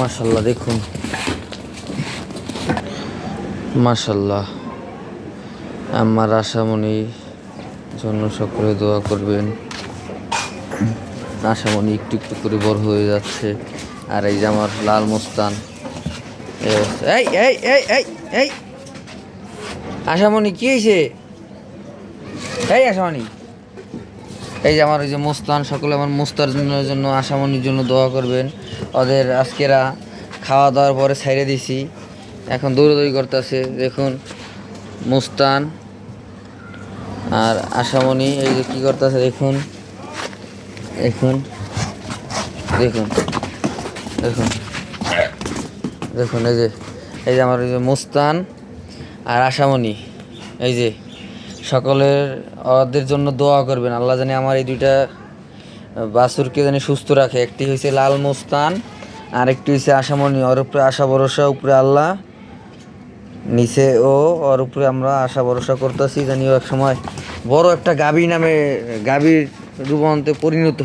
মাশাল্লাহ, দেখুন। মাশাল্লাহ। আমার আশামণি জন্য সকলে দোয়া করবেন। আশামণি একটু একটু করে বড় হয়ে যাচ্ছে। আর এই যে আমার লাল মুস্তান, এই এই এই আশামণি, কি হয়েছে এই আশামণি। এই যে আমার ওই যে মুস্তান সকলে আমার মুস্তার জন্য, আশামণির জন্য দোয়া করবেন। ওদের আজকেরা খাওয়া দাওয়ার পরে ছাইড়ে দিছি। এখন দৌড়াদৌড়ি করতেছে, দেখুন, মুস্তান আর আশামণি, এই যে কী করতেছে, দেখুন দেখুন দেখুন দেখুন দেখুন, এই যে এই যে আমার ওই যে মুস্তান আর আশামণি, এই যে। সকলের, ওদের জন্য দোয়া করবেন। আল্লাহ জানি আমার এই দুইটা বাসুরকে জানি সুস্থ রাখে। একটি হয়েছে লাল মুস্তান আর একটি হয়েছে আশামণি। ওর উপরে আশা ভরসা, উপরে আল্লাহ। নিচে ও, ওর উপরে আমরা আশা ভরসা করতেছি। জানি এক সময় বড় একটা গাভী নামে, গাভীর রূপান্তে পরিণত